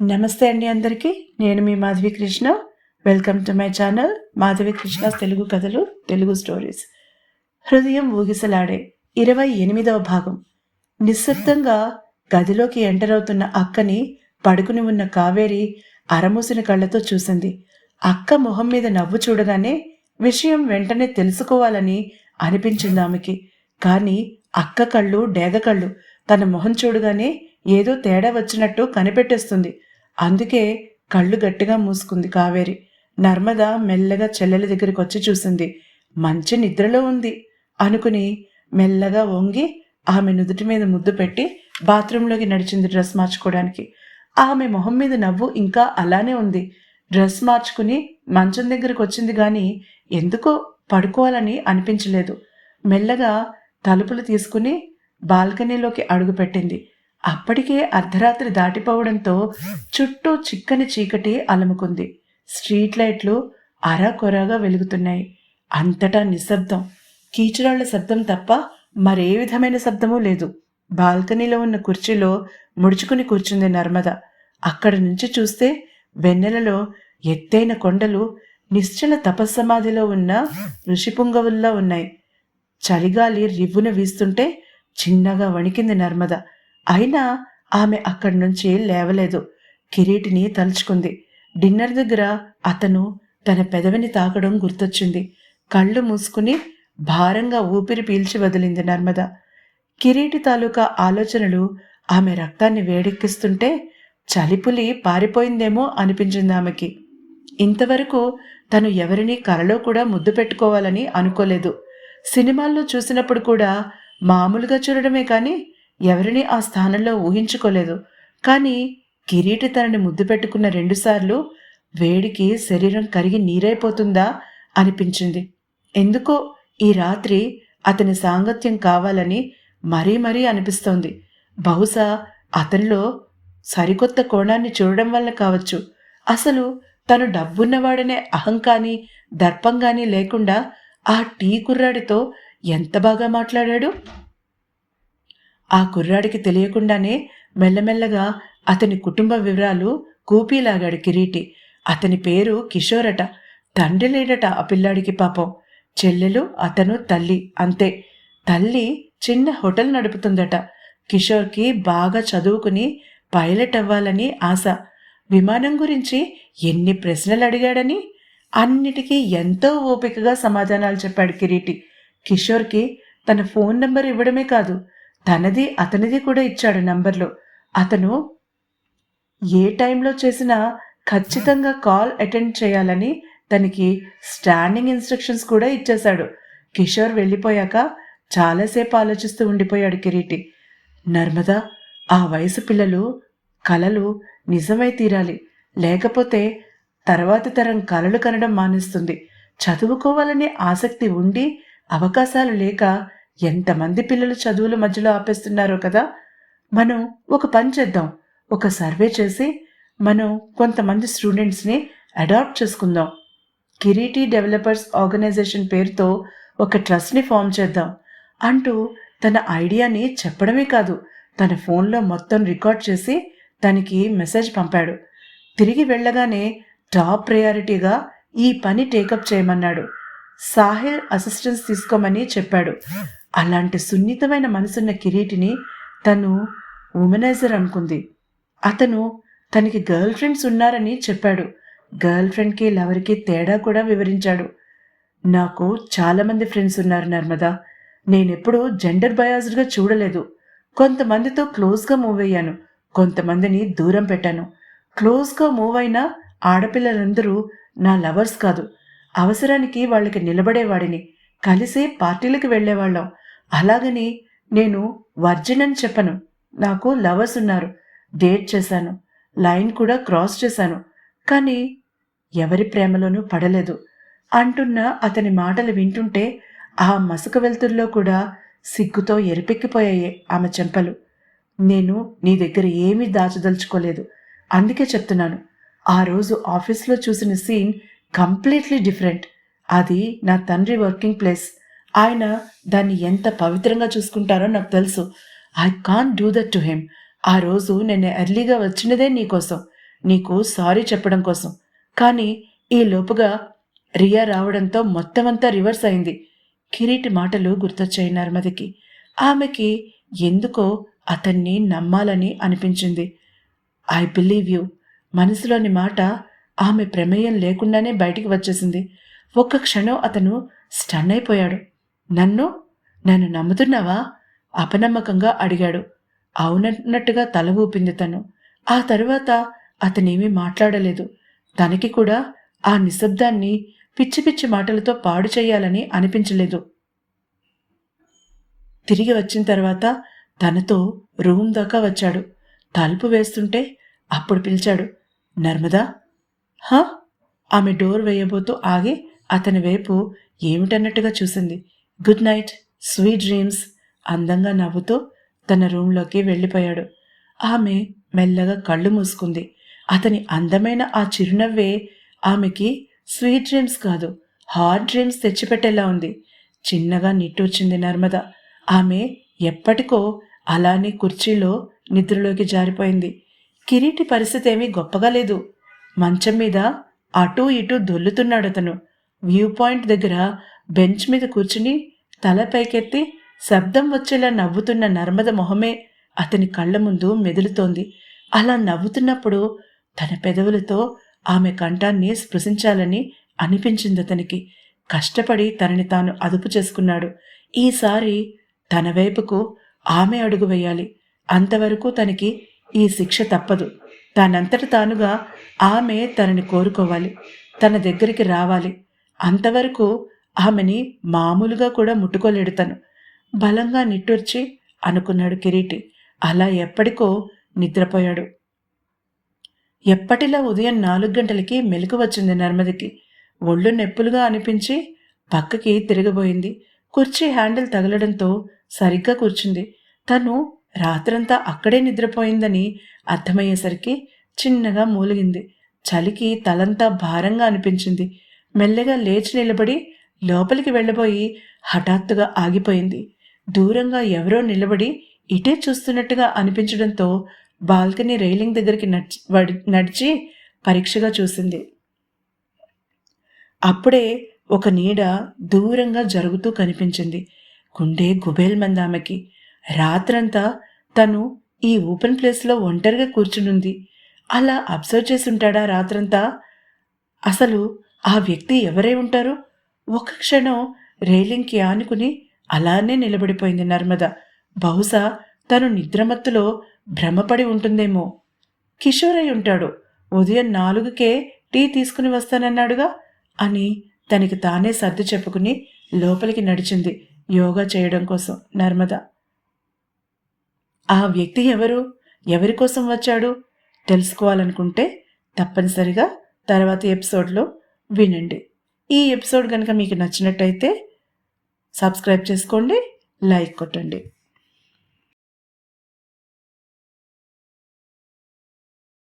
నమస్తే అండి అందరికీ. నేను మీ Madhavi Krishna. Welcome to my channel Madhavi Krishna Telugu కథలు తెలుగు స్టోరీస్ హృదయం ఊగిసలాడే ఇరవై ఎనిమిదవ భాగం. నిశ్శబ్దంగా గదిలోకి ఎంటర్ అవుతున్న అక్కని పడుకుని ఉన్న కావేరి అరమూసిన కళ్ళతో చూసింది. అక్క మొహం మీద నవ్వు చూడగానే విషయం వెంటనే తెలుసుకోవాలని అనిపించింది ఆమెకి. కానీ అక్క కళ్ళు డేగ కళ్ళు తన మొహం చూడగానే ఏదో తేడా వచ్చినట్టు కనిపెట్టేస్తుంది. అందుకే కళ్ళు గట్టిగా మూసుకుంది కావేరి. నర్మద మెల్లగా చెల్లెల దగ్గరికి వచ్చి చూసింది. మంచి నిద్రలో ఉంది అనుకుని మెల్లగా వంగి ఆమె నుదుటి మీద ముద్దు పెట్టి బాత్రూంలోకి నడిచింది డ్రెస్ మార్చుకోవడానికి. ఆమె మొహం మీద నవ్వు ఇంకా అలానే ఉంది. డ్రెస్ మార్చుకుని మంచం దగ్గరికి వచ్చింది కానీ ఎందుకో పడుకోవాలని అనిపించలేదు. మెల్లగా తలుపులు తీసుకుని బాల్కనీలోకి అడుగుపెట్టింది అప్పటికే అర్ధరాత్రి దాటిపోవడంతో చుట్టూ చిక్కని చీకటి అలముకుంది. స్ట్రీట్ లైట్లు అరాకొరాగా వెలుగుతున్నాయి. అంతటా నిశ్శబ్దం. కీచురాళ్ళ శబ్దం తప్ప మరే విధమైన శబ్దమూ లేదు. బాల్కనీలో ఉన్న కుర్చీలో ముడుచుకుని కూర్చుంది నర్మద. అక్కడి నుంచి చూస్తే వెన్నెలలో ఎత్తైన కొండలు నిశ్చల తపస్సమాధిలో ఉన్న ఋషిపుంగవుల్లా ఉన్నాయి. చలిగాలి రివ్వున వీస్తుంటే చిన్నగా వణికింది నర్మద. అయినా ఆమె అక్కడి నుంచి లేవలేదు. కిరీటిని తలుచుకుంది. డిన్నర్ దగ్గర అతను తన పెదవిని తాకడం గుర్తొచ్చింది. కళ్ళు మూసుకుని భారంగా ఊపిరి పీల్చి వదిలింది నర్మద. కిరీటి తాలూకా ఆలోచనలు ఆమె రక్తాన్ని వేడెక్కిస్తుంటే చలిపులి పారిపోయిందేమో అనిపించింది ఆమెకి. ఇంతవరకు తను ఎవరిని కలలో కూడా ముద్దు పెట్టుకోవాలని అనుకోలేదు. సినిమాల్లో చూసినప్పుడు కూడా మామూలుగా చూడడమే కానీ ఎవరిని ఆ స్థానంలో ఊహించుకోలేదు. కానీ కిరీటి తనని ముద్దు పెట్టుకున్న రెండుసార్లు వేడికి శరీరం కరిగి నీరైపోతుందా అనిపించింది. ఎందుకో ఈ రాత్రి అతని సాంగత్యం కావాలని మరీ మరీ అనిపిస్తోంది. బహుశా అతనిలో సరికొత్త కోణాన్ని చూడడం వల్ల కావచ్చు. అసలు తను డబ్బున్నవాడనే అహం కానీ దర్పంగాని లేకుండా ఆ టీ కుర్రాడితో ఎంత బాగా మాట్లాడాడు? ఆ కుర్రాడికి తెలియకుండానే మెల్లమెల్లగా అతని కుటుంబ వివరాలు కూపీలాగాడు కిరీటి. అతని పేరు కిషోరట. తండ్రి లేడట ఆ పిల్లాడికి పాపం. చెల్లెలు అతను తల్లి అంతే. తల్లి చిన్న హోటల్ నడుపుతుందట. కిషోర్కి బాగా చదువుకుని పైలట్ అవ్వాలని ఆశ. విమానం గురించి ఎన్ని ప్రశ్నలు అడిగాడని? అన్నిటికీ ఎంతో ఓపికగా సమాధానాలు చెప్పాడు కిరీటి. కిషోర్కి తన ఫోన్ నెంబర్ ఇవ్వడమే కాదు తనది అతనిది కూడా ఇచ్చాడు నంబర్లో. అతను ఏ టైంలో చేసినా ఖచ్చితంగా కాల్ అటెండ్ చేయాలని తనకి స్టాండింగ్ ఇన్స్ట్రక్షన్స్ కూడా ఇచ్చేశాడు. కిషోర్ వెళ్ళిపోయాక చాలాసేపు ఆలోచిస్తూ ఉండిపోయాడు కిరీటి. నర్మదా ఆ వయసు పిల్లలు కలలు నిజమై తీరాలి. లేకపోతే తర్వాతి తరం కలలు కనడం మానేస్తుంది. చదువుకోవాలనే ఆసక్తి ఉండి అవకాశాలు లేక ఎంతమంది పిల్లలు చదువుల మధ్యలో ఆపేస్తున్నారో కదా? మనం ఒక పని చేద్దాం. ఒక సర్వే చేసి మనం కొంతమంది స్టూడెంట్స్ని అడాప్ట్ చేసుకుందాం. కిరీటి డెవలపర్స్ ఆర్గనైజేషన్ పేరుతో ఒక ట్రస్ట్ని ఫామ్ చేద్దాం అంటూ తన ఐడియాని చెప్పడమే కాదు తన ఫోన్లో మొత్తం రికార్డ్ చేసి తనకి మెసేజ్ పంపాడు. తిరిగి వెళ్ళగానే టాప్ ప్రయారిటీగా ఈ పని టేకప్ చేయమన్నాడు. సాహిల్ అసిస్టెన్స్ తీసుకోమని చెప్పాడు. అలాంటి సున్నితమైన మనసున్న కిరీటిని తను ఉమెనైజర్ అనుకుంది. అతను తనకి గర్ల్ ఫ్రెండ్స్ ఉన్నారని చెప్పాడు. గర్ల్ ఫ్రెండ్కి లవర్కి తేడా కూడా వివరించాడు. నాకు చాలామంది ఫ్రెండ్స్ ఉన్నారు నర్మదా. నేనెప్పుడూ జెండర్ బయాజ్డ్గా చూడలేదు. కొంతమందితో క్లోజ్గా మూవ్ అయ్యాను. కొంతమందిని దూరం పెట్టాను. క్లోజ్గా మూవ్ అయిన ఆడపిల్లలందరూ నా లవర్స్ కాదు. అవసరానికి వాళ్ళకి నిలబడేవాడిని. కలిసి పార్టీలకు వెళ్ళేవాళ్ళం. అలాగని నేను వర్జిన్ అని చెప్పను. నాకు లవర్స్ ఉన్నారు. డేట్ చేశాను. లైన్ కూడా క్రాస్ చేశాను. కానీ ఎవరి ప్రేమలోనూ పడలేదు. అంటున్న అతని మాటలు వింటుంటే ఆ మసక వెలుతుల్లో కూడా సిగ్గుతో ఎరిపెక్కిపోయాయి ఆమె చెంపలు. నేను నీ దగ్గర ఏమీ దాచదలుచుకోలేదు. అందుకే చెప్తున్నాను. ఆ రోజు ఆఫీస్లో చూసిన సీన్ కంప్లీట్లీ డిఫరెంట్. అది నా తండ్రి వర్కింగ్ ప్లేస్. ఆయన దాన్ని ఎంత పవిత్రంగా చూసుకుంటారో నాకు తెలుసు. I can do that to him ఆ రోజు నేను ఎర్లీగా వచ్చినదే నీకోసం నీకు సారీ చెప్పడం కోసం. కానీ ఈ లోపుగా రియా రావడంతో మొత్తమంతా రివర్స్ అయింది. కిరీటి మాటలు గుర్తొచ్చాయి నర్మదికి. ఆమెకి ఎందుకో అతన్ని నమ్మాలని అనిపించింది. ఐ బిలీవ్ యూ మనసులోని మాట ఆమె ప్రమేయం లేకుండానే బయటికి వచ్చేసింది. ఒక్క క్షణం అతను స్టన్ అయిపోయాడు. నన్ను? నన్ను నమ్ముతున్నావా? అపనమ్మకంగా అడిగాడు. అవునన్నట్టుగా తల ఊపింది తను. ఆ తరువాత అతనేమీ మాట్లాడలేదు. తనకి కూడా ఆ నిశ్శబ్దాన్ని పిచ్చి పిచ్చి మాటలతో పాడు చేయాలని అనిపించలేదు. తిరిగి వచ్చిన తర్వాత తనతో రూమ్ దాకా వచ్చాడు. తలుపు వేస్తుంటే అప్పుడు పిలిచాడు. నర్మదా? హా? ఆమె డోర్ వేయబోతూ ఆగి అతని వైపు ఏమిటన్నట్టుగా చూసింది. గుడ్ నైట్ స్వీట్ డ్రీమ్స్ అందంగా నవ్వుతూ తన రూంలోకి వెళ్ళిపోయాడు. ఆమె మెల్లగా కళ్ళు మూసుకుంది. అతని అందమైన ఆ చిరునవ్వే ఆమెకి స్వీట్ డ్రీమ్స్ కాదు హార్డ్ డ్రీమ్స్ తెచ్చిపెట్టేలా ఉంది. చిన్నగా నిట్టూర్చింది నర్మద. ఆమె ఎప్పటికో అలానే కుర్చీలో నిద్రలోకి జారిపోయింది. కిరీటి పరిస్థితి ఏమీ గొప్పగా లేదు. మంచం మీద అటూ ఇటూ దొల్లుతున్నాడు అతను. వ్యూ పాయింట్ దగ్గర బెంచ్ మీద కూర్చుని తల పైకెత్తి శబ్దం వచ్చేలా నవ్వుతున్న నర్మద మొహమే అతని కళ్ళ ముందు మెదులుతోంది. అలా నవ్వుతున్నప్పుడు తన పెదవులతో ఆమె కంఠాన్ని స్పృశించాలని అనిపించింది అతనికి. కష్టపడి తనని తాను అదుపు చేసుకున్నాడు. ఈసారి తన వైపుకు ఆమె అడుగు వేయాలి. అంతవరకు తనకి ఈ శిక్ష తప్పదు. తనంతట తానుగా ఆమె తనని కోరుకోవాలి. తన దగ్గరికి రావాలి. అంతవరకు ఆమెని మామూలుగా కూడా ముట్టుకోలేడు తను. బలంగా నిట్టూర్చి అనుకున్నాడు కిరీటి. అలా ఎప్పటికో నిద్రపోయాడు. ఎప్పటిలా ఉదయం నాలుగు గంటలకి మెలకు వచ్చింది నర్మదికి. ఒళ్ళు నొప్పులుగా అనిపించి పక్కకి తిరిగిపోయింది. కుర్చీ హ్యాండిల్ తగలడంతో సరిగ్గా కూర్చుంది. తను రాత్రంతా అక్కడే నిద్రపోయిందని అర్థమయ్యేసరికి చిన్నగా మూలిగింది. చలికి తలంతా భారంగా అనిపించింది. మెల్లగా లేచి నిలబడి లోపలికి వెళ్ళబోయి హఠాత్తుగా ఆగిపోయింది. దూరంగా ఎవరో నిలబడి ఇటే చూస్తున్నట్టుగా అనిపించడంతో బాల్కనీ రైలింగ్ దగ్గరికి నడిచి నడిచి పరీక్షగా చూసింది. అప్పుడే ఒక నీడ దూరంగా జరుగుతూ కనిపించింది. గుండె గుబేల్మంది ఆమెకి. రాత్రంతా తను ఈ ఓపెన్ ప్లేస్లో ఒంటరిగా కూర్చునుంది. అలా అబ్జర్వ్ చేసి ఉంటాడా రాత్రంతా? అసలు ఆ వ్యక్తి ఎవరై ఉంటారు? ఒక క్షణం రేలింగ్కి ఆనుకుని అలానే నిలబడిపోయింది నర్మద. బహుశా తను నిద్రమత్తులో భ్రమపడి ఉంటుందేమో. కిషోర్ ఉంటాడు. ఉదయం నాలుగుకే టీ తీసుకుని వస్తానన్నాడుగా అని తనకి తానే సర్ది చెప్పుకుని లోపలికి నడిచింది యోగా చేయడం కోసం నర్మద. ఆ వ్యక్తి ఎవరు? ఎవరి కోసం వచ్చాడు? తెలుసుకోవాలనుకుంటే తప్పనిసరిగా తర్వాత ఎపిసోడ్లో వినండి. ఈ ఎపిసోడ్ కనుక మీకు నచ్చినట్టయితే సబ్స్క్రైబ్ చేసుకోండి లైక్ కొట్టండి.